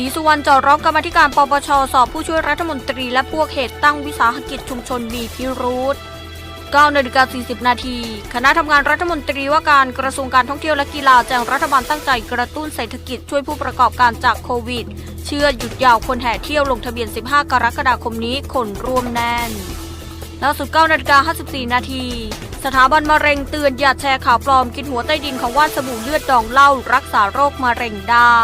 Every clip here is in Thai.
ศรีสุวรรณจอร้องกรรมธิการปปชสอบผู้ช่วยรัฐมนตรีและพวกเหตุตั้งวิสาหกิจชุมชนมีพิรุธ9นาฬิกา40 นาที คณะทำงานรัฐมนตรีว่าการกระทรวงการท่องเที่ยวและกีฬาแจ้งรัฐบาลตั้งใจกระตุ้นเศรษฐกิจช่วยผู้ประกอบการจากโควิด เชื่อหยุดยาวคนแห่เที่ยวลงทะเบียน 15 กรกฎาคมนี้คนร่วมแน่นล่าสุด9นาฬิกา54 นาที สถาบันมะเร็งเตือนอย่าแชร์ข่าวปลอมกินหัวใต้ดินของว่านสบู่เลือดดองเหล้ารักษาโรคมะเร็งได้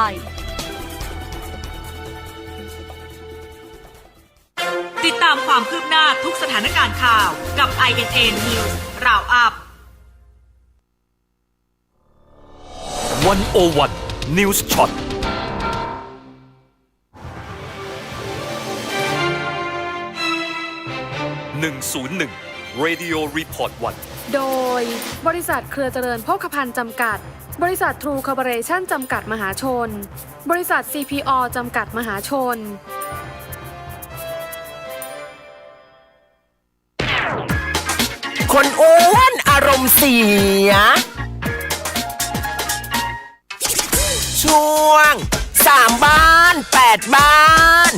ติดตามความคืบหน้าทุกสถานการณ์ข่าวกับ INN News ราวอัพวันโอวันนิวส์ช็อตหนึ่งศูนย์หนึ่ง Radio Report วันโดย บริษัทเครือเจริญโภคภัณฑ์จำกัด บริษัททรูคอร์ปอเรชั่นจำกัดมหาชน บริษัท CPO จำกัดมหาชนคน ณ์เสีย ช่วงสามบ้านแปดบ้าน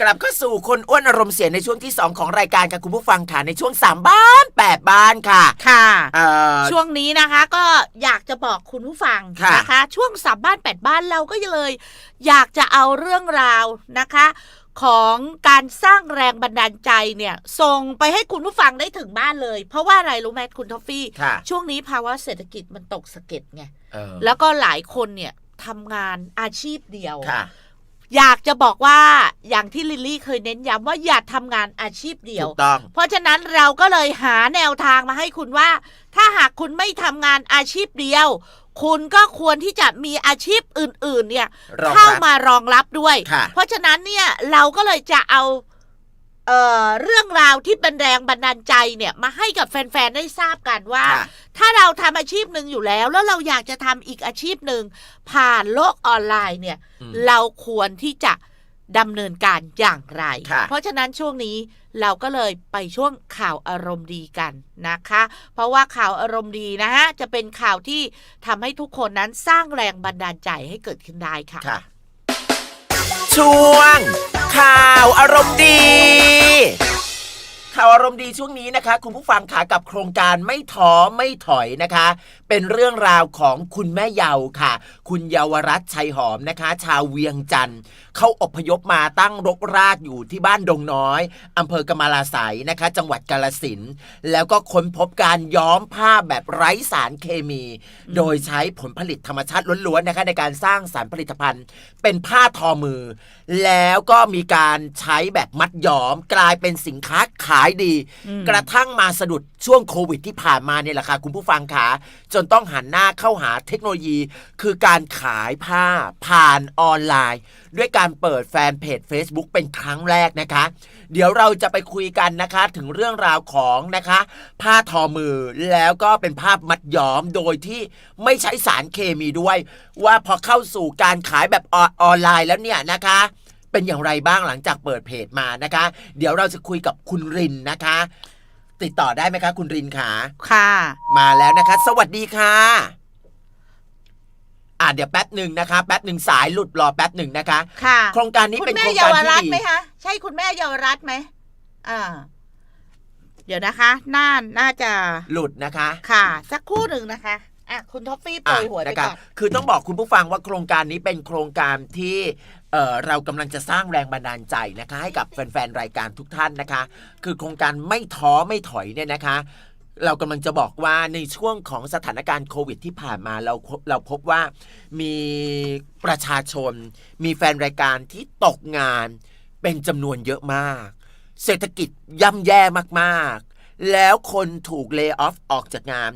กลับเข้าสู่คนอ้วนอารมณ์เสียในช่วงที่ 2 ของรายการกับคุณผู้ฟังค่ะในช่วง 3 บ้าน8บ้านค่ะ ค่ะ เอ่อ ช่วงนี้นะคะก็อยากจะบอกคุณผู้ฟังค่ะนะคะ ช่วงสามบ้านแปดบ้านเราก็เลย อยากจะเอาเรื่องราวนะคะ ของการสร้างแรงบันดาลใจเนี่ยส่งไปให้คุณผู้ฟังได้ถึงบ้านเลย เพราะว่าอะไรรู้ไหมคุณทอฟฟี่ค่ะช่วงนี้ภาวะเศรษฐกิจมันตกสะเก็ดไงเออแล้วก็หลายคนเนี่ยทำงานอาชีพเดียวค่ะ อยากจะบอกว่าอย่างที่ลิลลี่เคยเน้นย้ำว่าอย่าทำงานอาชีพเดียว ถูกต้อง เพราะฉะนั้นเราก็เลยหาแนวทางมาให้คุณว่า ถ้าหากคุณไม่ทำงานอาชีพเดียว คุณก็ควรที่จะมีอาชีพอื่น ๆ เนี่ยรองรับเข้ามารองรับด้วย ค่ะ เพราะฉะนั้นเนี่ยเราก็เลยจะเอา เอ่อเรื่องราวที่เป็นแรงบันดาลใจเนี่ยมาให้กับแฟนๆได้ทราบกันว่าค่ะถ้าเราทำอาชีพหนึ่งอยู่แล้ว แล้วเราอยากจะทำอีกอาชีพหนึ่งผ่านโลกออนไลน์เนี่ยอืมเราควรที่จะดำเนินการอย่างไรค่ะเพราะฉะนั้นช่วงนี้เราก็เลยไปช่วงข่าวอารมณ์ดีกันนะคะ เพราะว่าข่าวอารมณ์ดีนะฮะจะเป็นข่าวที่ทำให้ทุกคนนั้นสร้างแรงบันดาลใจให้เกิดขึ้นได้ค่ะค่ะ ช่วง ข่าวอารมณ์ดี ข่าวอารมณ์ดีช่วงนี้นะคะ คุณผู้ฟังขากับโครงการไม่ท้อไม่ถอยนะคะ เป็นเรื่องราวของคุณแม่เยาค่ะ คุณเยาวรัตน์ชัยหอมนะคะ ชาวเวียงจันทร์ เขาอพยพมาตั้งรกรากอยู่ที่บ้านดงน้อยอำเภอกำมะลาไสยนะคะ จังหวัดกาลสินธุ์แล้วก็ค้นพบการย้อมผ้าแบบไร้สารเคมี โดยใช้ผลผลิตธรรมชาติล้วนๆนะคะในการสร้างสารผลิตภัณฑ์ เป็นผ้าทอมือ แล้วก็มีการใช้แบบมัดย้อมกลายเป็นสินค้าขายดีอืมกระทั่งมาสะดุดช่วงโควิดที่ผ่านมาเนี่ยแหละค่ะคุณผู้ฟังขาจนต้องหันหน้าเข้าหาเทคโนโลยี คือการขายผ้าผ่านออนไลน์ ด้วยการเปิดแฟนเพจ Facebook เป็นครั้งแรกนะคะ เดี๋ยวเราจะไปคุยกันนะคะถึงเรื่องราวของนะคะ ผ้าทอมือแล้วก็เป็นภาพมัดย้อมโดยที่ไม่ใช้สารเคมีด้วย ว่าพอเข้าสู่การขายแบบออนออนไลน์แล้วเนี่ยนะคะเป็นอย่างไรบ้างหลังจากเปิดเพจมานะคะ เดี๋ยวเราจะคุยกับคุณรินนะคะ ติดต่อได้ไหมคะ คุณรินขาค่ะ มาแล้วนะคะ สวัสดีค่ะ อ่าเดี๋ยวแป๊บหนึ่งนะคะ แป๊บหนึ่งสายหลุดรอแป๊บหนึ่งนะคะ ค่ะโครงการนี้คุณเป็นแม่โครงเยาการวรัตที่น์ดีไหมคะใช่คุณแม่เยาวรัตน์ไหมอ่าเดี๋ยวนะคะ น่า น่าจะ หลุดนะคะ ค่ะ สักครู่หนึ่งนะคะ อะ คุณท็อฟฟี่โปรอะยหัวไปนะคะก่อนคือต้องบอกคุณผู้ฟังว่าโครงการนี้เป็นโครงการที่เอ่อเรากำลังจะสร้างแรงบันดาลใจนะคะ ให้กับแฟน ๆ รายการทุกท่านนะคะ คือโครงการไม่ท้อไม่ถอยเนี่ยนะคะ เรากำลังจะบอกว่าในช่วงของสถานการณ์โควิดที่ผ่านมาเราเราพบว่ามีประชาชน มีแฟนรายการที่ตกงานเป็นจำนวนเยอะมาก เศรษฐกิจย่ำแย่มากๆ แล้วคนถูกเลิกออฟออกจากงาน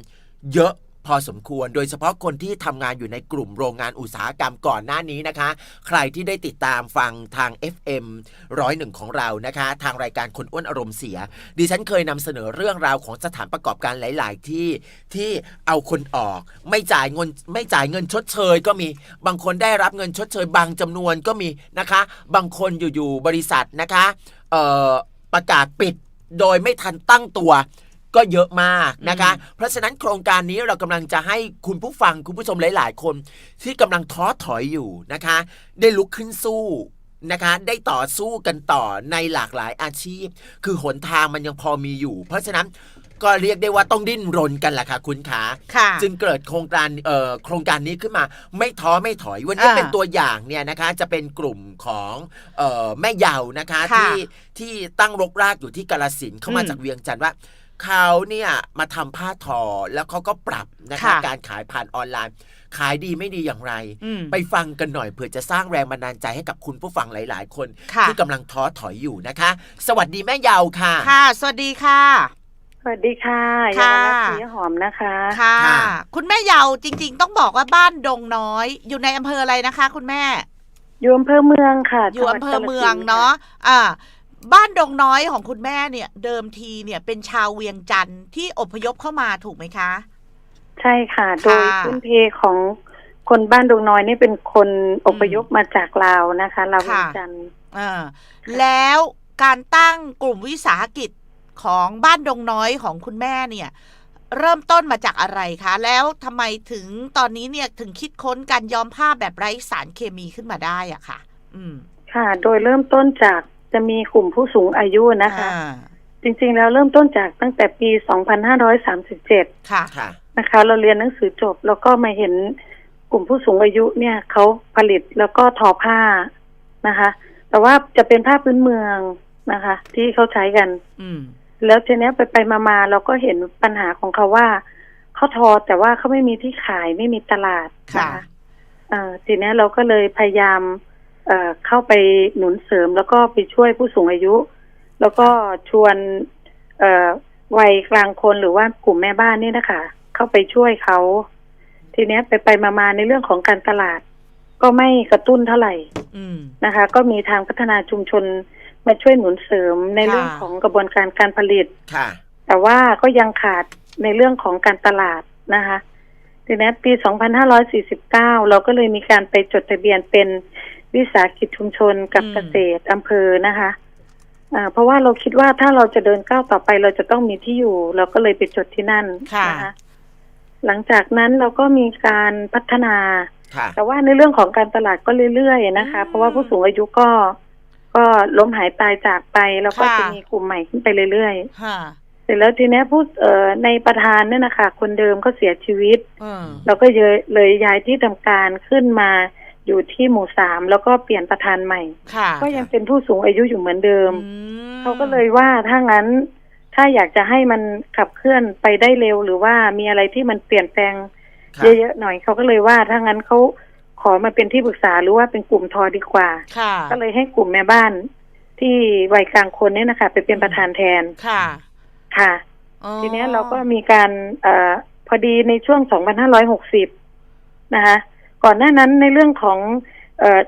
เยอะ พอสมควร โดยเฉพาะคนที่ทำงานอยู่ในกลุ่มโรงงานอุตสาหกรรมก่อนหน้านี้นะคะ ใครที่ได้ติดตามฟังทาง FM ร้อยหนึ่งของเรานะคะ ทางรายการคนอ้วนอารมณ์เสีย ดิฉันเคยนำเสนอเรื่องราวของสถานประกอบการหลาย ๆ ที่ที่เอาคนออก ไม่จ่ายเงินไม่จ่ายเงินชดเชย ก็มีบางคนได้รับเงินชดเชย บางจำนวนก็มีนะคะ บางคนอยู่ๆบริษัทนะคะประกาศปิดโดยไม่ทันตั้งตัว ก็เยอะมากนะคะ เพราะฉะนั้นโครงการนี้เรากำลังจะให้คุณผู้ฟังคุณผู้ชมหลาย ๆ คนที่กำลังท้อถอยอยู่นะคะ ได้ลุกขึ้นสู้นะคะได้ต่อสู้กันต่อในหลากหลายอาชีพ คือหนทางมันยังพอมีอยู่ เพราะฉะนั้นก็เรียกได้ว่าต้องดิ้นรนกันแหละค่ะคุณขาค่ะจึงเกิดโครงการเอ่อโครงการนี้ขึ้นมา ไม่ท้อไม่ถอยวันนี้อ่าเป็นตัวอย่างเนี่ยนะคะ จะเป็นกลุ่มของเอ่อแม่เยาวนะคะค่ะที่ที่ตั้งรกรากอยู่ที่กาลสินธุ์เขามาอืมจากเวียงจันทร์ว่า เขาเนี่ยมาทำผ้าทอแล้วเขาก็ปรับนะคะค่ะการขายผ่านออนไลน์ ขายดีไม่ดีอย่างไรอืมไปฟังกันหน่อยเผื่อจะสร้างแรงบันดาลใจให้กับคุณผู้ฟังหลาย ๆ คนค่ะที่กำลังท้อถอยอยู่นะคะ สวัสดีแม่เยาวค่ะ ค่ะ สวัสดีค่ะ สวัสดีค่ะค่ะเยาวรัตน์สีหอมนะคะค่ะค่ะคุณแม่เยาจริง ๆ ต้องบอกว่าบ้านดงน้อย อยู่ในอำเภออะไรนะคะ คุณแม่อยู่อำเภอเมืองค่ะอยู่จังหวัดอำเภอเมืองกฬสิธุ์เนาะอ่า บ้านดงน้อยของคุณแม่เนี่ย เดิมทีเนี่ยเป็นชาวเวียงจันทร์ที่อพยพเข้ามาถูกไหมคะ ใช่ค่ะ โดยค่ะพื้นเพของคนบ้านดงน้อยนี่เป็นคนอพยพมาจากลาวนะคะลาวเวียงจันทร์อ่าแล้วการตั้งกลุ่มวิสาหกิจของบ้านดงน้อยของคุณแม่เนี่ย เริ่มต้นมาจากอะไรคะ แล้วทำไมถึงตอนนี้เนี่ยถึงคิดค้นการย้อมผ้าแบบไร้สารเคมีขึ้นมาได้อะค่ะ อืมค่ะ โดยเริ่มต้นจาก จะมีกลุ่มผู้สูงอายุนะคะ อ่าจริงๆ แล้วเริ่มต้นจากตั้งแต่ปี 2537 ค่ะ ค่ะ นะคะ เราเรียนหนังสือจบ แล้วก็มาเห็นกลุ่มผู้สูงอายุเนี่ยเขาผลิตแล้วก็ทอผ้านะคะ แต่ว่าจะเป็นผ้าพื้นเมืองนะคะ ที่เขาใช้กัน อืม แล้วทีเนี้ยไปไปมามาเราก็เห็นปัญหาของเขาว่าเขาทอแต่ว่าเขาไม่มีที่ขายไม่มีตลาดค่ะนะคะเอ่อทีเนี้ยเราก็เลยพยายาม เอ่อเข้าไปหนุนเสริมแล้วก็ไปช่วยผู้สูงอายุ แล้วก็ชวนเอ่อวัยกลางคนหรือว่ากลุ่มแม่บ้านนี่นะคะ เข้าไปช่วยเขา ทีเนี้ยไปไปมามาในเรื่องของการตลาด ก็ไม่กระตุ้นเท่าไหร่อืมนะคะ ก็มีทางพัฒนาชุมชนมาช่วยหนุนเสริมในเรื่องค่ะของกระบวนการการผลิตค่ะ แต่ว่าก็ยังขาดในเรื่องของการตลาดนะคะทีนี้ปี 2549 เราก็เลยมีการไปจดทะเบียนเป็น วิสาหกิจชุมชนกับอืมเกษตรอำเภอนะคะอ่าเพราะว่าเราคิดว่าถ้าเราจะเดินก้าวต่อไปเราจะต้องมีที่อยู่ เราก็เลยไปจดที่นั่นค่ะนะคะหลังจากนั้นเราก็มีการพัฒนาค่ะแต่ว่าในเรื่องของการตลาดก็เรื่อยๆนะคะอืมเพราะว่าผู้สูงอายุก็ก็ล้มหายตายจากไป แล้วก็ค่ะจะมีกลุ่มใหม่ขึ้นไปเรื่อยๆค่ะเสร็จแล้วทีเนี้ยผู้เอ่อในประธานเนี่ยนะคะ คนเดิมก็เสียชีวิตอืมเราก็เลยเลยย้ายที่ทำการขึ้นมา อยู่ที่หมู่สามแล้วก็เปลี่ยนประธานใหม่ค่ะก็ยังเป็นผู้สูงอายุอยู่เหมือนเดิมอืมเขาก็เลยว่าถ้างั้น ถ้าอยากจะให้มันขับเคลื่อนไปได้เร็วหรือว่ามีอะไรที่มันเปลี่ยนแปลงค่ะเยอะๆหน่อยเขาก็เลยว่าถ้างั้นเขาขอมาเป็นที่ปรึกษาหรือว่าเป็นกลุ่มทอดีกว่าค่ะก็เลยให้กลุ่มแม่บ้าน ที่วัยกลางคนเนี่ยนะคะไปเป็นประธานแทนค่ะค่ะอ๋อทีเนี้ยเราก็มีการเออพอดีในช่วง 2560 นะคะ ก่อนหน้านั้นในเรื่องของเออ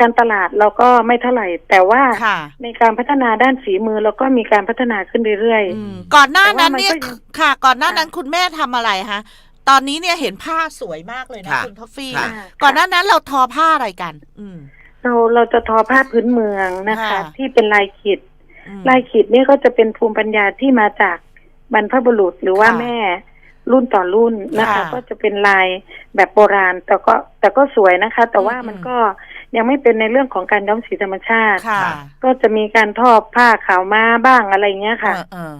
การตลาดเราก็ไม่เท่าไหร่ แต่ว่าค่ะในการพัฒนาด้านฝีมือเราก็มีการพัฒนาขึ้นเรื่อยอืมก่อนหน้านั้นเนี่ยแต่ว่ามันก็ยังค่ะ ก่อนหน้านั้นค่ะคุณแม่ทำอะไรคะตอนนี้เนี่ยเห็นผ้าสวยมากเลยนะค่ะคุณท็อฟฟี่ค่ะๆก่อนหน้านั้นเราทอผ้าอะไรกัน อืมเราเราจะทอผ้าพื้นเมืองนะคะค่ะที่เป็นลายขีดอืมลายขีดนี่ก็จะเป็นภูมิปัญญาที่มาจากบรรพบุรุษหรือว่าค่ะแม่ รุ่นต่อรุ่นนะคะ ค่ะก็จะเป็นลายแบบโบราณ แต่ก็แต่ก็สวยนะคะ แต่ว่าอืม มันก็ยังไม่เป็นในเรื่องของการย้อมสีธรรมชาติ ค่ะก็จะมีการทอผ้าขาวม้าบ้างอะไรเงี้ยค่ะ เออเออ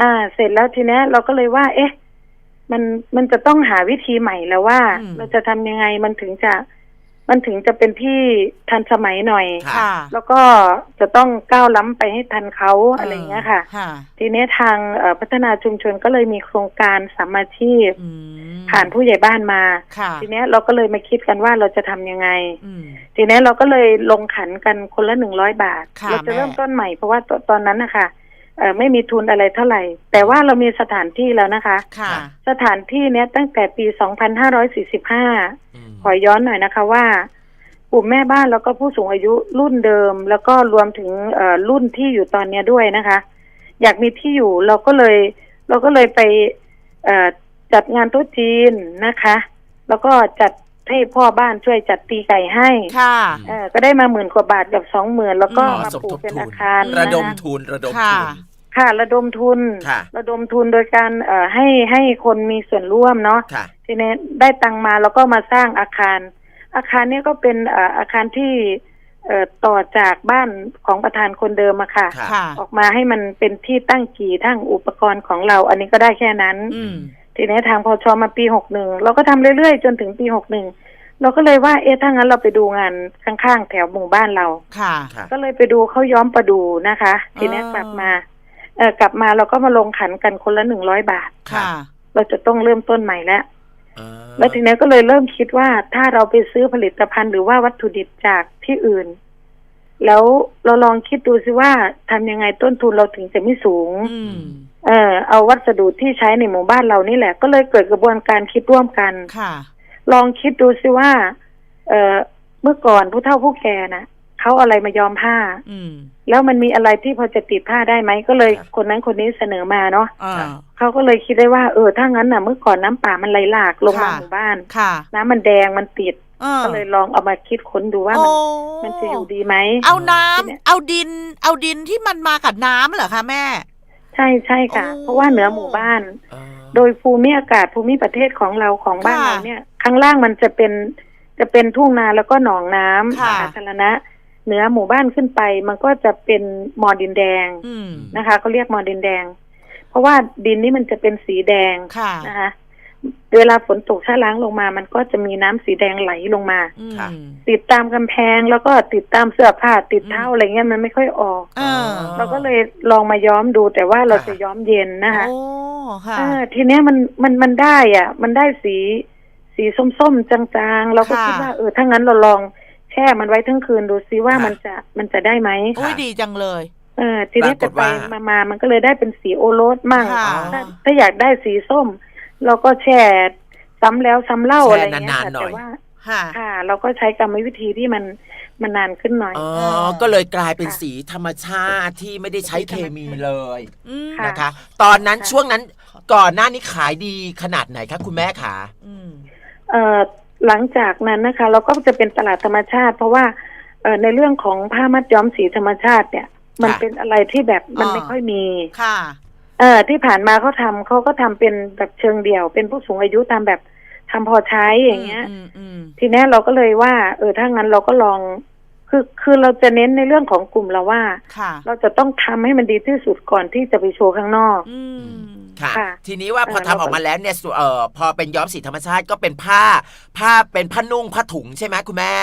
อ่า เสร็จแล้วทีเนี้ยเราก็เลยว่า เอ๊ะ มันมันจะต้องหาวิธีใหม่แล้วว่า อืม เราจะทำยังไงมันถึงจะ มันถึงจะเป็นที่ทันสมัยหน่อยค่ะค่ะ แล้วก็จะต้องก้าวล้ำไปให้ทันเขาอะไรเงี้ยค่ะ ค่ะ ทีนี้ทางเอ่อพัฒนาชุมชนก็เลยมีโครงการสามาชีพ อืมผ่านผู้ใหญ่บ้านมา ค่ะทีนี้เราก็เลยมาคิดกันว่าเราจะทำยังไง อืม ทีนี้เราก็เลยลงขันกันคนละหนึ่งร้อยบาท ค่ะเราจะแม่ เริ่มต้นใหม่เพราะว่าตตอนนั้นนะคะเอ่อ ไม่มีทุนอะไรเท่าไหร่ แต่ว่าเรามีสถานที่แล้วนะคะ ค่ะ สถานที่เนี้ยตั้งแต่ปี 2545อืมขอย้อนหน่อยนะคะว่ากลุ่มแม่บ้านแล้วก็ผู้สูงอายุรุ่นเดิม แล้วก็รวมถึงเอ่อรุ่นที่อยู่ตอนเนี้ยด้วยนะคะ อยากมีที่อยู่เราก็เลย เราก็เลยไปเอ่อจัดงานโต๊ะจีนนะคะ แล้วก็จัด ให้พ่อบ้านช่วยจัดตีไก่ให้ค่ะ เออก็ได้มาหมื่นกว่าบาทกับสองหมื่นแล้วก็อืมมาสมปลูทกบเป็นทุนอาคารระดมนะคะทุนระดมค่ะทุนค่ะระดมทุนค่ะระดมทุนโดยการเอ่อให้ให้คนมีส่วนร่วมเนาะค่ะทีนี้ได้ตังค์มาแล้วก็มาสร้างอาคาร อาคารเนี้ก็เป็นเอ่ออาคารที่เอ่อต่อจากบ้านของประธานคนเดิมอะค่ะค่ะค่ะ ออกมาให้มันเป็นที่ตั้งกี่ทั้งอุปกรณ์ของเรา อันนี้ก็ได้แค่นั้นอืม ทีนี้ทางพอชอมาปีหกหนึ่งเราก็ทำเรื่อยๆ จนถึงปีหกหนึ่งเราก็เลยว่าเอ๊ะถ้างั้นเราไปดูงานข้างๆแถวหมู่บ้านเราค่ะค่ะก็เลยไปดูเขาย้อมประดูนะคะ ทีนี้อ๋อกลับมาเออกลับมาเราก็มาลงขันกันคนละหนึ่งร้อยบาทค่ะ เราจะต้องเริ่มต้นใหม่แล้วอ่าแล้วทีนี้ก็เลยเริ่มคิดว่าถ้าเราไปซื้อผลิตภัณฑ์หรือว่าวัตถุดิบจากที่อื่น แล้วเราลองคิดดูซิว่าทำยังไงต้นทุนเราถึงจะไม่สูงอืมเออเอาวัสดุที่ใช้ในหมู่บ้านเรานี่แหละ ก็เลยเกิดกระบวนการคิดร่วมกันค่ะ ลองคิดดูซิว่า เออเมื่อก่อนผู้เฒ่าผู้แก่นะเขาเอาอะไรมาย้อมผ้า อืมแล้วมันมีอะไรที่พอจะติดผ้าได้ไหมก็เลยคนนั้นคนนี้เสนอมาเนาะอ่าเขาก็เลยคิดได้ว่า เออถ้างั้นน่ะเมื่อก่อนน้ำป่ามันไหลหลากลงมาค่ะหมู่บ้านค่ะน้ำมันแดงมันติดเออ ก็เลยลองเอามาคิดค้นดูว่าโอ้มันมันจะอยู่ดีไหมเอาน้ำทีเนี้ยเอาดิน เอาดินที่มันมากับน้ำเหรอคะแม่ ใช่ใช่ค่ะโอ้เพราะว่าเหนือหมู่บ้านอ่าโดยภูมิอากาศภูมิประเทศของเราของบ้านค่ะเราเนี่ย ข้างล่างมันจะเป็นจะเป็นทุ่งนาแล้วก็หนองน้ำค่ะสาธารณะเหนือหมู่บ้านขึ้นไป มันก็จะเป็นมอดินแดงอืมนะคะเขาเรียกมอดินแดง เพราะว่าดินนี่มันจะเป็นสีแดงค่ะนะคะ เวลาฝนตกถ้าล้างลงมา มันก็จะมีน้ำสีแดงไหลลงมาอืมติดตามกำแพงแล้วก็ติดตามเสื้อผ้าติดอืมเท้าอะไรเงี้ยมันไม่ค่อยออกเออเราก็เลยลองมาย้อมดูแต่ว่าเราจะย้อมเย็นนะคะโอ้ค่ะเออทีเนี้ยมันมันมันได้อะ มันได้สีสีส้มๆ จางๆ เราก็ค่ะคิดว่าเออถ้างั้นเราลองแช่มันไว้ทั้งคืนดูซิว่าค่ะมันจะมันจะได้ไหมโอ้ยดีจังเลยเออทีนี้ปราไปกฏไปว่ามามามันก็เลยได้เป็นสีโอโรสมั่งค่ะถ้าถ้าอยากได้สีส้ม เราก็แช่ซ้ำแล้วซ้ำเล่าแช่อะไรเงี้ยนานค่ะๆหน่อยแต่ว่าค่ะค่ะ เราก็ใช้กรรมวิธีที่มันมันนานขึ้นหน่อยอ๋อเออก็เลยกลายเป็นค่ะสีธรรมชาติที่ไม่ได้ใช้เคมีเลยอืมค่ะนะคะ ตอนนั้นค่ะช่วงนั้นก่อนหน้านี้ขายดีขนาดไหนคะคุณแม่ขาอืมเอ่อหลังจากนั้นนะคะ เราก็จะเป็นตลาดธรรมชาติ เพราะว่าเอ่อในเรื่องของผ้ามัดย้อมสีธรรมชาติเนี่ย มันเป็นอะไรที่แบบมันอ่าไม่ค่อยมีค่ะ เออที่ผ่านมาเขาทำเขาก็ทำเป็นแบบเชิงเดี่ยว เป็นผู้สูงอายุทำแบบทำพอใช้อย่างเงี้ยอืมอืมทีเนี้ยเราก็เลยว่า เออถ้างั้นเราก็ลอง คือคือเราจะเน้นในเรื่องของกลุ่มเราว่าค่ะเราจะต้องทำให้มันดีที่สุดก่อนที่จะไปโชว์ข้างนอกอืมค่ะค่ะ ทีนี้ว่าพอเออทำออกมาแล้วเนี่ยส่วนเอ่อพอเป็นย้อมสีธรรมชาติก็เป็นผ้า ผ้าเป็นผ้านุ่งผ้าถุงใช่ไหมคุณแม่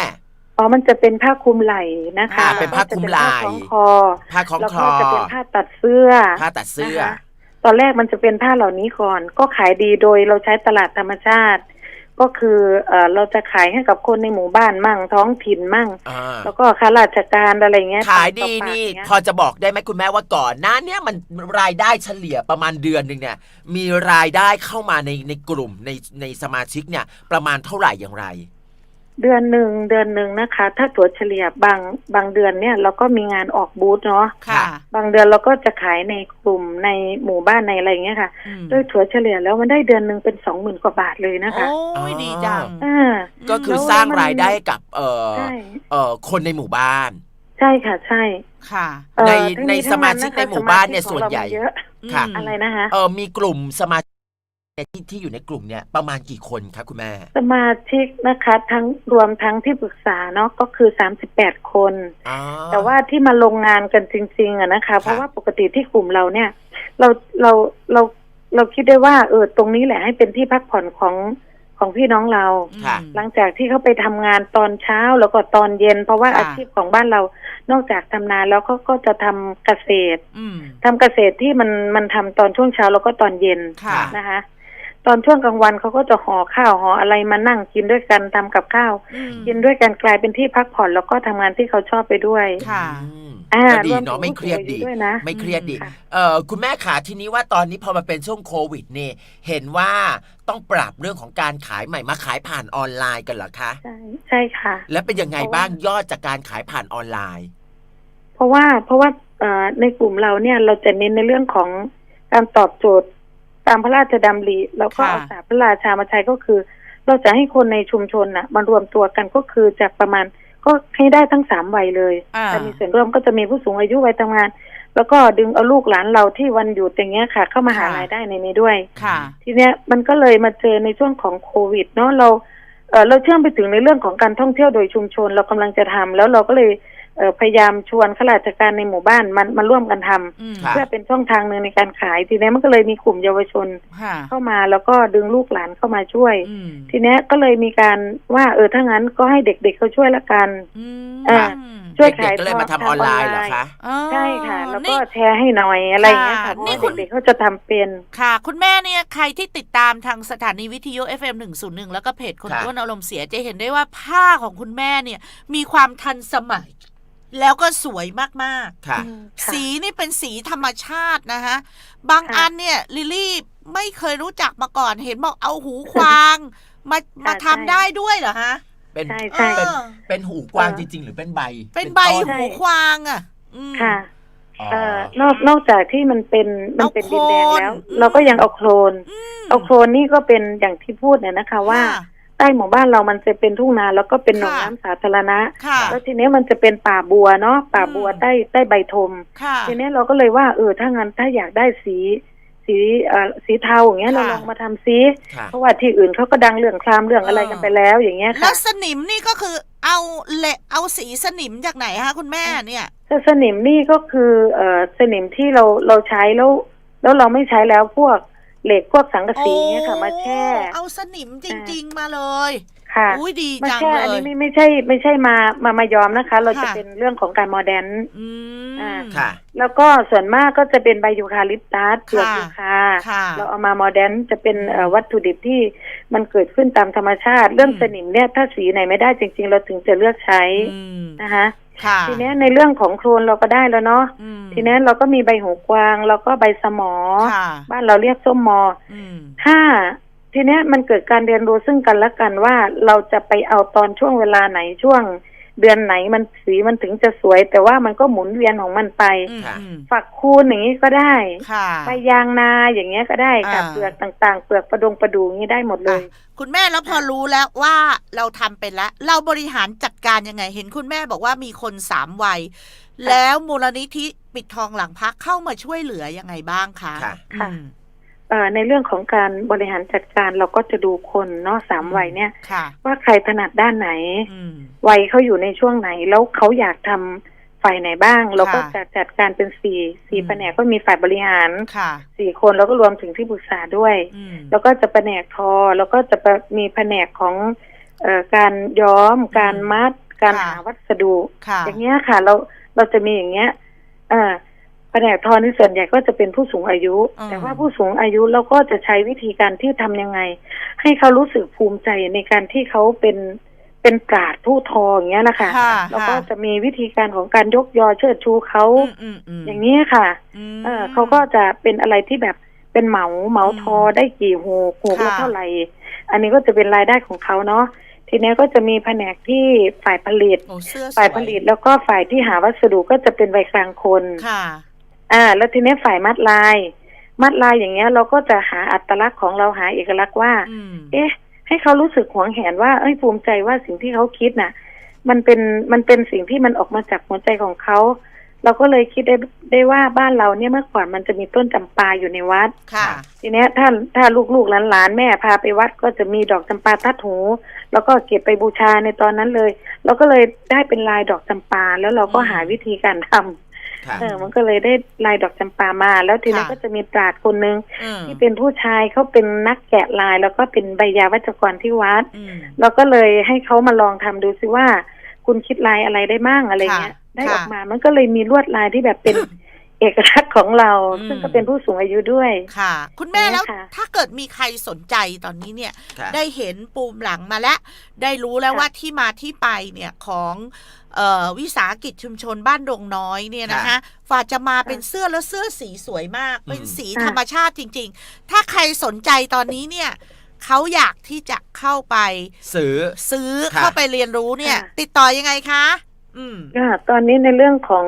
อ๋อมันจะเป็นผ้าคลุมไหล่นะคะอ่าเป็นผ้าคลุมไหล่ แล้วก็จะเป็นผ้าคล้องคอผ้าคล้องแล้วคก็อจะเป็นผ้าตัดเสื้อ ผ้าตัดเสื้อ นะคะตอนแรกมันจะเป็นผ้าเหล่านี้ก่อน ก็ขายดีโดยเราใช้ตลาดธรรมชาติ ก็คือเออเราจะขายให้กับคนในหมู่บ้านมั่งท้องถิ่นมั่ง อ่า แล้วก็ข้าราชการอะไรเงี้ยขายดีปกต่อปากนี่เงี้ยพอจะบอกได้ไหมคุณแม่ว่าก่อนหน้าเนี้ยมันรายได้เฉลี่ยประมาณเดือนหนึ่งเนี่ย มีรายได้เข้ามาในในกลุ่มในในสมาชิกเนี่ย ประมาณเท่าไหร่อย่างไร เดือนหนึ่งเดือนหนึ่งนะคะ ถ้าตัวเฉลี่ยบางบางเดือนเนี่ย เราก็มีงานออกบูธเนาะค่ะ บางเดือนเราก็จะขายในกลุ่มในหมู่บ้านในอะไรเงี้ยค่ะอืมด้วยถัวเฉลี่ยแล้วมันได้เดือนหนึ่งเป็นสองหมื่นกว่าบาทเลยนะคะโอ้ยดีจังอ่าก็คือแล้วสร้างมันรายได้ให้กับเอ่อใช่เอ่อคนในหมู่บ้าน ใช่ค่ะ ใช่ค่ะเอ่อในทั้งในทั้งสมาชิกะคะในหมู่บ้านเนี่ยสมส่วนชิกใหญ่ของเรามันเยอะค่ะอืมอะไรนะคะเออมีกลุ่มสมาชิก ที่ที่อยู่ในกลุ่มเนี่ยประมาณกี่คนคะคุณแม่ สมาชิกนะคะทั้งรวมทั้งที่ปรึกษาเนาะก็คือสามสิบแปดคน อ๋อ แต่ว่าที่มาลงงานกันจริง ๆอะนะคะ เพราะว่าปกติที่กลุ่มเราเนี่ย เราเราเราเราคิดได้ว่าเออตรงนี้แหละให้เป็นที่พักผ่อนของของพี่น้องเรา ค่ะ หลังจากที่เขาไปทำงานตอนเช้าแล้วก็ตอนเย็น เพราะว่าค่ะ อาชีพของบ้านเรานอกจากทำนาแล้วเขาก็จะทำเกษตรอืม ทำเกษตรที่มันมันทำตอนช่วงเช้าแล้วก็ตอนเย็นค่ะ นะคะ ตอนช่วงกลางวันเขาก็จะห่อข้าวห่ออะไรมานั่งกินด้วยกันทำกับข้าวอืมกินด้วยกันกลายเป็นที่พักผ่อนแล้วก็ทำงานที่เขาชอบไปด้วยค่ะอืมอ่าก็ดีรวมถึเนาะงไม่เครียดดีผู้สูงอายุด้วยนะไม่เครียดดีค่ะเออคุณแม่ขาทีนี้ว่าตอนนี้พอมาเป็นช่วงโควิดนี่เห็นว่าต้องปรับเรื่องของการขายใหม่มาขายผ่านออนไลน์กันเหรอคะใช่ใช่ค่ะ แล้วเป็นยังไงบ้างยอดจากการขายผ่านออนไลน์ เพราะว่าเพราะว่าเอ่อในกลุ่มเราเนี่ยเราจะเน้นในเรื่องของการตอบโจทย์ตามพระราชดำริแล้วก็ค่ะเอาศาสตร์พระราชามาใช้ก็คือ เราจะให้คนในชุมชนน่ะมารวมตัวกันก็คือจากประมาณก็ให้ได้ทั้งสามวัยเลยอ่าแต่มีส่วนร่วมก็จะมีผู้สูงอายุวัยทำงาน แล้วก็ดึงเอาลูกหลานเราที่วันหยุดอย่างเงี้ยค่ะ เข้ามาหาค่ะรายได้ในนี้ด้วยค่ะ ทีเนี้ยมันก็เลยมาเจอในช่วงของโควิด เนาะเราเออเราเชื่อมไปถึงในเรื่องของการท่องเที่ยวโดยชุมชน เรากำลังจะทำแล้วเราก็เลยเออ พยายามชวนข้าราชการในหมู่บ้านมันมาร่วมกันทำอืมค่ะเพื่อเป็นช่องทางหนึ่งในการขาย ทีเนี้ยมันก็เลยมีกลุ่มเยาวชนค่ะเข้ามาแล้วก็ดึงลูกหลานเข้ามาช่วยอืมทีเนี้ยก็เลยมีการว่าเออถ้างั้นก็ให้เด็กๆเขาช่วยละกันอืมอ่าช่วยเด็ขากยๆก็เลยมาทำออนไลน์เหรอคะอ๋อใช่ค่ะ แล้วก็นี่แชร์ให้หน่อยอะไรอย่างเงี้ยค่ะค่ะเพราะนี่ว่าคุณเด็กๆเขาจะทำเป็นค่ะ คุณแม่เนี่ยใครที่ติดตามทางสถานีวิทยุ FM 101 แล้วก็เพจคนค่ะอ้วนอารมณ์เสียจะเห็นได้ว่าผ้าของคุณแม่เนี่ยมีความทันสมัย แล้วก็สวยมากค่ะ ๆ สีนี่เป็นสีธรรมชาตินะคะบางค่ะ อันเนี่ยลิลลี่ไม่เคยรู้จักมาก่อนเห็นบอกเอาหูควางมามาใช่ทำได้ด้วยเหรอฮะเป็น ใช่ใช่เป็นเออเป็นหูกวางเออจริง ๆ หรือเป็นใบเป็นใบต้นหูควางอะอืม ค่ะ อ๋อเอ่อนอกนอกจากที่มันเป็นมันเป็นเอาดินโคลนแดงแล้วอืมเราก็ยังเอาโคลนอืมเอาโคลนนี่ก็เป็นอย่างที่พูดเนี่ยนะคะว่า ค่ะใต้หมู่บ้านเรามันจะเป็นทุ่งนาแล้วก็เป็นหนองค่ะน้ำสาธารณะค่ะแล้วทีนี้มันจะเป็นป่าบัวเนาะป่าบัวอืมใต้ใต้ใบธมค่ะทีนี้เราก็เลยว่าเออถ้างั้นถ้าอยากได้สีสีเอ่อสีเทาอย่างเงี้ยค่ะเราลองมาทำซิค่ะเพราะว่าที่อื่นเขาก็ดังเรื่องคลามเรื่องอะไรเออกันไปแล้วอย่างเงี้ยแล้ค่ะวสนิมนี่ก็คือเอาเหละเอาสีสนิมจากไหนคะคุณแม่เนี่ยแต่สนิมนี่ก็คือเอ่อสนิมที่เราเราใช้แล้วแล้วเราไม่ใช้แล้วพวก เหล็กพวกสังกะสีเนี่ยค่ะ มาแช่โอ้เอาสนิมจริง ๆ มาเลยค่ะอุ้ยดีมาจังแช่เลอันยนี้ไม่ไม่ใช่ไม่ใช่มามามา ยอมนะคะ เราจะค่ะเป็นเรื่องของการโมเดร์นอืมอ่าค่ะ แล้วก็ส่วนมากก็จะเป็นใบยูคาลิปตัสเปลือกค่ะยูคาค่ะเราเอามาโมเดร์นจะเป็นเอ่อวัตถุดิบที่มันเกิดขึ้นตามธรรมชาติ เรื่องอืมสนิมเนี่ยถ้าสีไหนไม่ได้จริง ๆ เราถึงจะเลือกใช้อืมนะคะค่ะ ทีเนี้ยในเรื่องของโครนเราก็ได้แล้วเนาะอืมทีเนี้ยเราก็มีใบหูกวางแล้วก็ใบสมอค่ะบ้านเราเรียกส้มมออืมถ้าทีเนี้ยมันเกิดการเรียนรู้ซึ่งกันและกันว่าเราจะไปเอาตอนช่วงเวลาไหนช่วง เดือนไหนมันสีมันถึงจะสวย แต่ว่ามันก็หมุนเวียนของมันไปอืมค่ะอืมฝักคูณอย่างนี้ก็ได้ค่ะ ใบยางนาอย่างเงี้ยก็ได้ค่ะอ่า เปลือกต่างๆ เปลือกประดงประดูอย่างนี้ได้หมดเลยอะคุณแม่แล้วพอรู้แล้วว่าเราทำเป็นแล้ว เราบริหารจัดการยังไง เห็นคุณแม่บอกว่ามีคนสามวัย แล้วมูลนิธิปิดทองหลังพักเข้ามาช่วยเหลือยังไงบ้างคะค่ะ ค่ะ อืมเอ่อ ในเรื่องของการบริหารจัดการเราก็จะดูคนเนาะสามวัยเนี่ยค่ะว่าใครถนัดด้านไหนอืมวัยเขาอยู่ในช่วงไหน แล้วเขาอยากทำฝ่ายไหนบ้าง เราก็ค่ะจะจัดการเป็นสี่สี่อืมแผนกก็มีฝ่ายบริหารค่ะสี่คนแล้วก็รวมถึงที่ปรึกษาด้วยอืมแล้วก็จะแผนกทอ แล้วก็จะมีแผนกของเอ่อการย้อม การมัด การค่ะหาวัสดุค่ะอย่างเงี้ยค่ะ เราเราจะมีอย่างเงี้ยเอ่อ แผนกทอนี่ส่วนใหญ่ก็จะเป็นผู้สูงอายุอืมแต่ว่าผู้สูงอายุเราก็จะใช้วิธีการที่ทำยังไง ให้เขารู้สึกภูมิใจในการที่เขาเป็นเป็นปราดผู้ทออย่างเงี้ยนะคะค่ะแล้วก็ค่ะจะมีวิธีการของการยกยอเชิดชูเขาอืมอืมอืมอย่างนี้ยค่ะมเออเขาก็จะเป็นอะไรที่แบบเป็นเหมาเหมาทออืมได้กี่หูหูละค่ะเท่าไหร่ อันนี้ก็จะเป็นรายได้ของเขาเนาะทีนี้ก็จะมีแผนกที่ฝ่ายผลิตโอ้เสื้อสวยฝ่ายผลิตแล้วก็ฝ่ายที่หาวัสดุก็จะเป็นวัยกลางคนค่ะ อ่า แล้วทีนี้ฝ่ายมัดลาย มัดลายอย่างเงี้ย เราก็จะหาอัตลักษณ์ของเราหาเอกลักษณ์ว่าอืมเอ๊ะ ให้เขารู้สึกหวงแหนว่าเอ้ยภูมิใจว่าสิ่งที่เขาคิดน่ะ มันเป็นมันเป็นสิ่งที่มันออกมาจากหัวใจของเขาเราก็เลยคิดได้ได้ว่าบ้านเราเนี่ยเมื่อก่อนมันจะมีต้นจำปาอยู่ในวัด ค่ะ ทีเนี้ยถ้าถ้าลูกๆหลานๆ แม่พาไปวัดก็จะมีดอกจำปาทัดหู แล้วก็เก็บไปบูชาในตอนนั้นเลย เราก็เลยได้เป็นลายดอกจำปาแล้วเราก็อืมหาวิธีการทำค่ะ เออ มันก็เลยได้ลายดอกจำปามา แล้วทีนี้ค่ะก็จะมีปราดคนหนึ่งอืมที่เป็นผู้ชายเขาเป็นนักแกะลาย แล้วก็เป็นใบยาวัจกรที่วัดอืมเราก็เลยให้เขามาลองทำดูซิว่า คุณคิดลายอะไรได้บ้างอะไรเงี้ยค่ะได้ค่ะออกมามันก็เลยมีลวดลายที่แบบเป็น เอกลักษณ์ของเราอืมซึ่งก็เป็นผู้สูงอายุด้วย ค่ะ คุณแม่แล้วเนี่ยค่ะถ้าเกิดมีใครสนใจตอนนี้เนี่ยค่ะได้เห็นปูมหลังมาแล้ว ได้รู้แล้วค่ะว่าที่มาที่ไปเนี่ยของเอ่อวิสาหกิจชุมชนบ้านดงน้อยเนี่ยนะคะฝ่าจะมาเป็นเสื้อแล้วเสื้อสีสวยมาก เป็นสีค่ะธรรมชาติจริง ๆ ถ้าใครสนใจตอนนี้เนี่ยเขาอยากที่จะเข้าไป ซื้อซื้อค่ะเข้าไปเรียนรู้เนี่ยค่ะติดต่อยังไงคะ อืมค่ะตอนนี้ในเรื่องของ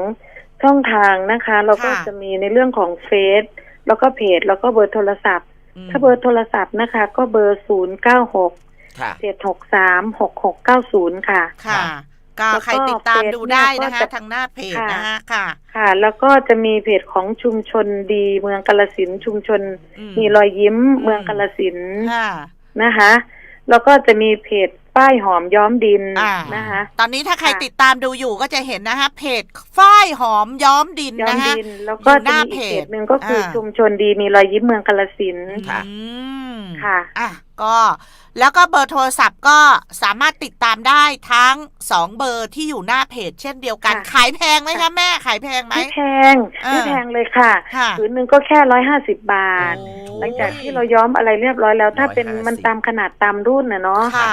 ช่องทางนะคะ เราก็ค่ะ จะมีในเรื่องของเฟซแล้วก็เพจแล้วก็เบอร์โทรศัพท์ มถ้าเบอร์โทรศัพท์นะคะ ก็เบอร์ศูนย์เก้าหกค่ะ เจ็ดหกสามหกหกเก้าศูนย์ค่ะ ค่ะ ก็แล้วก็ใครติดตามเพจดูได้นะคะเนี่ยก็จะ ทางหน้าเพจค่ะนะคะ ค่ะ ค่ะ แล้วก็จะมีเพจของชุมชนดีเมืองกาลสินธุ์ชุมชน อืมมีรอยยิ้มเมืองกาลสินธุ์ค่ะ นะคะ แล้วก็จะมีเพจ ป้ายหอมย้อมดินอ่า นะคะ ตอนนี้ถ้าใครค่ะ ติดตามดูอยู่ก็จะเห็นนะคะเพจฝ้ายหอมย้อมดินย้อมนะคะ ดิน แล้วก็อยู่หจะน้ามีอีกเพเพจจหนึ่งก็คืออา ชุมชนดีมีรอยยิ้มเมืองกาลสินธุ์ ค่ะ อืมค่ะ อะก็แล้วก็เบอร์โทรศัพท์ก็สามารถติดตามได้ทั้งสองเบอร์ที่อยู่หน้าเพจเช่นเดียวกัน ค่ะ ขายแพงไหมคะแม่ขายแพงไหม ไม่แพงอ่าไม่แพงเลยค่ะค่ะผืนหนึ่งก็แค่ร้อยห้าสิบบาท โอ้หลังจากที่เราย้อมอะไรเรียบร้อยแล้ว ถ้าเป็น150 มันตามขนาดตามรุ่นนะเนาะค่ะ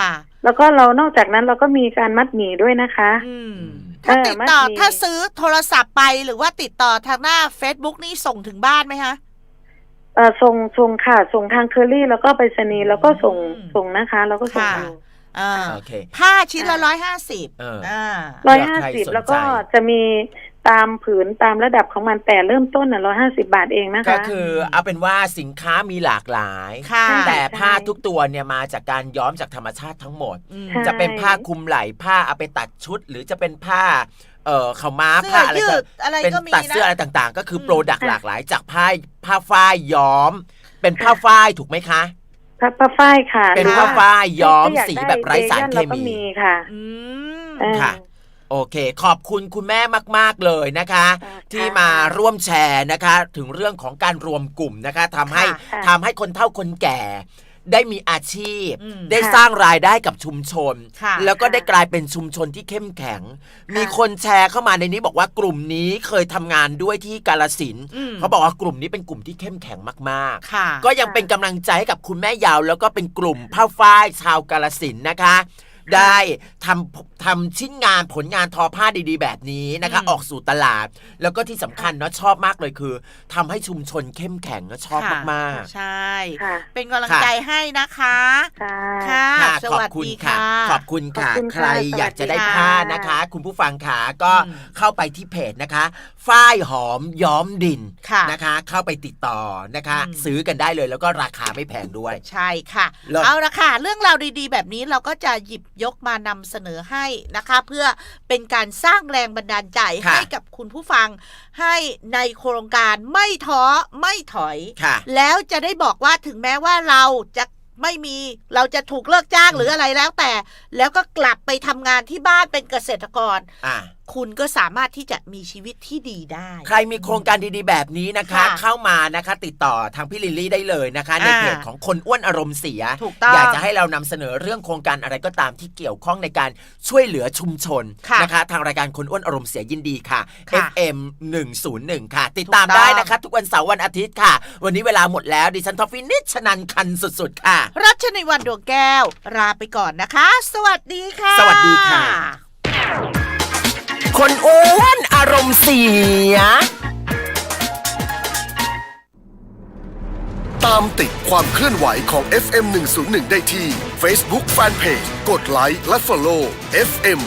แล้วก็เรานอกจากนั้นเราก็มีการมัดหมี่ด้วยนะคะอืมอืมถ้าติดต่อเออมัดหมี่ ถ้าซื้อโทรศัพท์ไปหรือว่าติดต่อทางหน้า Facebook นี่ส่งถึงบ้านไหมคะ เออส่งส่งค่ะ ส่งทางเคอรี่แล้วก็ไปรษณีย์แล้วก็ส่งอืม ส่งนะคะ แล้วก็ส่งค่ะ อยู่อ่าโอเค ผ้าชิ้นละร้อยห้าสิบเออ อ่า ร้อยเผื่ห้าอใครสิบสนใจแล้วก็จะมี ตามผืนตามระดับของมันแต่เริ่มต้นน่ะร้อยห้าสิบาทเองนะคะ ก็คือเอาเป็นว่าสินค้ามีหลากหลาย ค่ะ แต่ใช่ผ้าทุกตัวเนี่ยมาจากการย้อมจากธรรมชาติทั้งหมด อืมใช่ จะเป็นผ้าคลุมไหล่ผ้าเอาไปตัดชุด หรือจะเป็นผ้า เอ่อขาวม้าเสื้อผ้าอะไรยืก็ดอะไรเป็นก็มีตัดเสื้อนะอะไรต่างๆ ก็คืออม โปรดักต์หลากหลาย จากผ้าผ้าฝ้ายย้อม เป็นผ้าฝ้ายถูกไหมคะ ผ้าผ้าฝ้ายค่ะเป็นหรือผ้าว่ฝ้ายย้อมถ้าากสีได้แบบไร้สารเคเรก็มีมีค่ะอืม เออค่ะ โอเค ขอบคุณคุณแม่มาก ๆ เลยนะคะค่ะที่มาร่วมแชร์นะคะ ถึงเรื่องของการรวมกลุ่มนะคะทำให้ค่ะทำให้คนเฒ่าคนแก่ ได้มีอาชีพอืมได้ค่ะสร้างรายได้กับชุมชนค่ะแล้วก็ค่ะได้กลายเป็นชุมชนที่เข้มแข็ง มีคนแชร์เข้ามาในนี้บอกว่ากลุ่มนี้เคยทำงานด้วยที่กาลสินธุ์อืมเขาบอกว่ากลุ่มนี้เป็นกลุ่มที่เข้มแข็งมากๆค่ะก็ยังเป็นกำลังใจให้กับคุณแม่ยาว แล้วก็เป็นกลุ่มผ้าฝ้ายชาวกาลสินธุ์นะคะ ได้ทำทำชิ้นงานผลงานทอผ้าดีๆ แบบนี้นะคะอืมออกสู่ตลาด แล้วก็ที่สำคัญเนาะชอบมากเลยคือทำให้ชุมชนเข้มแข็งนะชอบค่ะมากใช่ ค่ะ เป็นกำลังค่ะใจให้นะคะ ค่ะ ค่ะๆค่ะสขอบวัสคุณดีค่ะ ค่ะ ขอบคุณค่ะ ขอบคุณใคค่ะรสวัสดีอยากจะได้ค่ะ ผ้านะคะ คุณผู้ฟังขาก็อืมเข้าไปที่เพจนะคะ ฝ้ายหอมย้อมดินค่ะนะคะ เข้าไปติดต่อนะคะ อืม ซื้อกันได้เลยแล้วก็ราคาไม่แพงด้วย ใช่ค่ะ เลิศ เอาละค่ะ เรื่องราวดีๆ แบบนี้เราก็จะหยิบยกมานำเสนอให้นะคะ เพื่อเป็นการสร้างแรงบันดาลใจค่ะให้กับคุณผู้ฟัง ให้ในโครงการไม่ท้อไม่ถอยค่ะแล้วจะได้บอกว่าถึงแม้ว่าเราจะไม่มีเราจะถูกเลิกจ้างหรืออะไรแล้วแต่ แล้วก็กลับไปทำงานที่บ้านเป็นเกษตรกรอ่า คุณก็สามารถที่จะมีชีวิตที่ดีได้ ใครมีโครงการดีๆ แบบนี้นะคะ ค่ะเข้ามานะคะติดต่อทางพี่ลิลลี่ได้เลยนะคะ ในอ่าเพจของคนอ้วนอารมณ์เสีย ถูกต้องอยากจะให้เรานำเสนอเรื่องโครงการอะไรก็ตามที่เกี่ยวข้องในการช่วยเหลือชุมชนค่ะนะคะ ทางรายการคนอ้วนอารมณ์เสียยินดีค่ะ ค่ะ FM 101 ค่ะ ติดตามถูกต้อง ได้นะคะ ทุกวันเสาร์วันอาทิตย์ค่ะ วันนี้เวลาหมดแล้วดิฉันทอฟฟี่นิชนันคันสุดๆค่ะ รัชนีวันดวงแก้วลาไปก่อนนะคะ สวัสดีค่ะ สวัสดีค่ะ คนอ้วนอารมณ์เสีย ตามติดความเคลื่อนไหวของ FM 101 ได้ที่ Facebook Fanpage กดไลค์และ Follow FM